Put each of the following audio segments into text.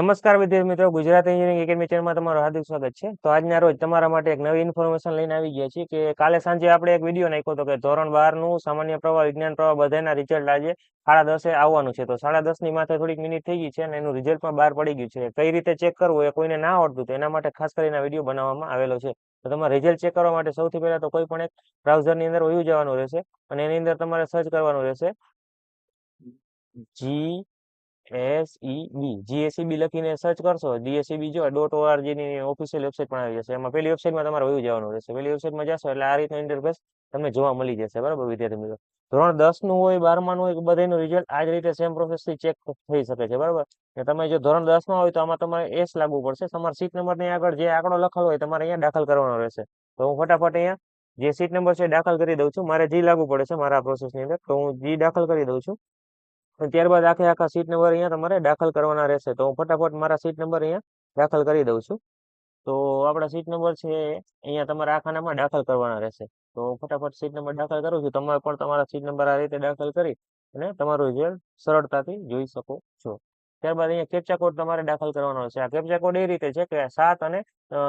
નમસ્કાર વિદ્યાર્થી મિત્રો, ગુજરાત એન્જિનિયરિંગ એકેડમી ચેનલમાં તમારું હાર્દિક સ્વાગત છે. તો આજના રોજ તમારા માટે એક નવી ઇન્ફોર્મેશન લઈને આવી ગયા છીએ કે કાલે સાંજે આપણે એક વીડિયો નાખ્યો હતો કે ધોરણ બારનું સામાન્ય પ્રવાહ, વિજ્ઞાન પ્રવાહ બધાના રિઝલ્ટ આજે સાડા દસે આવવાનું છે. તો સાડા દસની માથે થોડીક મિનિટ થઈ ગઈ છે અને એનું રિઝલ્ટ પણ બહાર પડી ગયું છે. કઈ રીતે ચેક કરવું એ કોઈને ના આવડતું તો એના માટે ખાસ કરીને વીડિયો બનાવવામાં આવેલો છે. તો તમારે રિઝલ્ટ ચેક કરવા માટે સૌથી પહેલા તો કોઈ પણ એક બ્રાઉઝરની અંદર વયું જવાનું રહેશે અને એની અંદર તમારે સર્ચ કરવાનું રહેશે જી એસઈબી જીએસઈબી લખીને સર્ચ કરશો જીએસઈબી જો ડોટ ઓઆરજી ની ઓફિશિયલ વેબસાઇટ પણ આવી જશે. એમાં પેલી વેબસાઇટમાં તમારે વયું જવાનું રહેશે. પેલી વેબસાઇટમાં જશો એટલે આ રીતનો ઇન્ટરફેસ તમને જોવા મળી જશે. બરાબર, વિદ્યાર્થી મિત્રો? ધોરણ દસનું હોય, બારમા નું હોય બધાનું રિઝલ્ટ આ જ રીતે સેમ પ્રોસેસથી ચેક થઈ શકે છે. બરાબર? ને તમે જો ધોરણ દસમાં હોય તો આમાં તમારે એસ લાગુ પડશે. તમારા સીટ નંબરની આગળ જે આંકડો લખેલો હોય તમારે અહીંયા દાખલ કરવાનો રહેશે. તો હું ફટાફટ અહીંયા જે સીટ નંબર છે દાખલ કરી દઉં છું. મારે જી લાગુ પડે છે મારા પ્રોસેસની અંદર. તો હું જી દાખલ કરી દઉં છું. ત્યારબાદ આખે આખા સીટ નંબર અહીંયા તમારે દાખલ કરવાના રહેશે. તો હું ફટાફટ મારા સીટ નંબર અહીંયા દાખલ કરી દઉં છું. તો આપણા સીટ નંબર છે અહીંયા તમારા આખાનામાં દાખલ કરવાના રહેશે. તો ફટાફટ સીટ નંબર દાખલ કરું છું. તમે પણ તમારા સીટ નંબર આ રીતે દાખલ કરી અને તમારું રિઝલ્ટ સરળતાથી જોઈ શકો છો. ત્યારબાદ અહીંયા કેપ્ચા કોડ તમારે દાખલ કરવાનો છે. આ કેપ્ચા કોડ એ રીતે છે કે સાત અને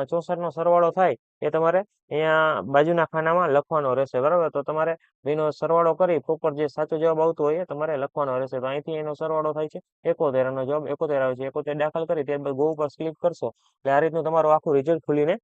ચોસઠનો સરવાળો થાય એ તમારે અહીંયા બાજુના ખાનામાં લખવાનો રહેશે. બરાબર? તો તમારે એનો સરવાળો કરી પ્રોપર જે સાચો જવાબ આવતો હોય એ તમારે લખવાનો રહેશે. તો અહીંથી એનો સરવાળો થાય છે એકોતેર જવાબ. એકોતેર આવે છે. એકોતેર દાખલ કરી ત્યારબાદ ગો ઉપર ક્લિક કરશો એટલે આ રીતનું તમારું આખું રિઝલ્ટ ખુલીને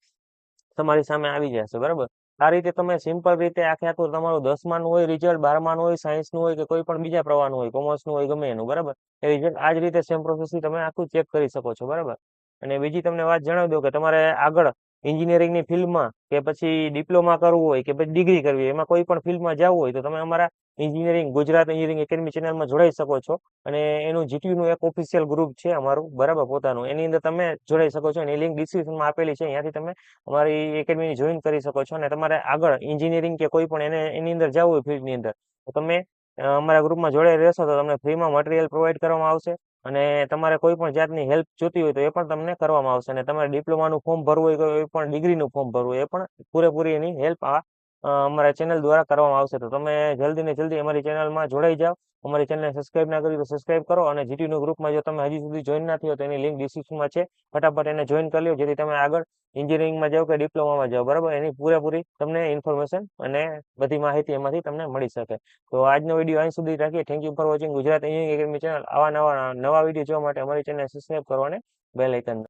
તમારી સામે આવી જશે. બરાબર? આ રીતે તમે સિમ્પલ રીતે આખે આખું તમારું દસમાનું હોય રિઝલ્ટ બારમાનું હોય, સાયન્સનું હોય કે કોઈ પણ બીજા પ્રવાહનું હોય કોમર્સનું હોય, ગમે એનું, બરાબર? એ રિઝલ્ટ આ જ રીતે સેમ પ્રોસેસથી તમે આખું ચેક કરી શકો છો, બરાબર? અને બીજી તમને વાત જણાવી દઉં કે તમારે આગળ એન્જિનિયરિંગની ફિલ્ડમાં કે પછી ડિપ્લોમા કરવું હોય કે પછી ડિગ્રી કરવી હોય, એમાં કોઈ પણ ફિલ્ડમાં જવું હોય તો તમે અમારા એન્જિનિયરિંગ, ગુજરાત એન્જિનિયરિંગ એકેડમી ચેનલમાં જોડાઈ શકો છો. અને એનું જીટીયુનું એક ઓફિશિયલ ગ્રુપ છે અમારું, બરાબર પોતાનું. એની અંદર તમે જોડાઈ શકો છો એની લિંક ડિસ્ક્રિપ્શનમાં આપેલી છે. અહીંયાથી તમે અમારી એકેડમી જોઈન કરી શકો છો અને તમારે આગળ એન્જિનિયરિંગ કે કોઈ પણ એને, એની અંદર જવું હોય ફિલ્ડની અંદર, તો તમે અમારા ગ્રુપમાં જોડાઈ રહેશો તો તમને ફ્રીમાં મટીરિયલ પ્રોવાઈડ કરવામાં આવશે. અને તમારે કોઈ પણ જાતની હેલ્પ જોતી હોય તો એ પણ તમને કરવામાં આવશે. અને તમારે ડિપ્લોમાનું ફોર્મ ભરવું હોય કોઈ પણ ડિગ્રીનું ફોર્મ ભરવું એ પણ પૂરેપૂરી એની હેલ્પ આ અમારા ચેનલ દ્વારા કરવામાં આવશે. તો તમે જલ્દી ને જલ્દી અમારી ચેનલમાં જોડાઈ જાઓ. અમારી ચેનલને સબસ્ક્રાઇબ ના કરી તો સબસ્ક્રાઇબ કરો અને જીટીયુ ગ્રુપમાં જો તમે હજી સુધી જોઈન ના થયો તો એની લિંક ડિસ્ક્રિપ્શનમાં છે. ફટાફટ એને જોઈન કરી લો, જેથી તમે આગળ એન્જિનિયરિંગમાં જાઓ કે ડિપ્લોમામાં જાઓ. બરાબર? એની પૂરેપૂરી તમને ઇન્ફોર્મેશન અને બધી માહિતી એમાંથી તમને મળી શકે. તો આજનો વીડિયો અહીં સુધી રાખીએ. Thank you for watching Gujarat engineering academy channel આવા નવા નવા વીડિયો જોવા માટે અમારી ચેનલ સબસ્ક્રાઇબ કરો અને બેલ આઇકન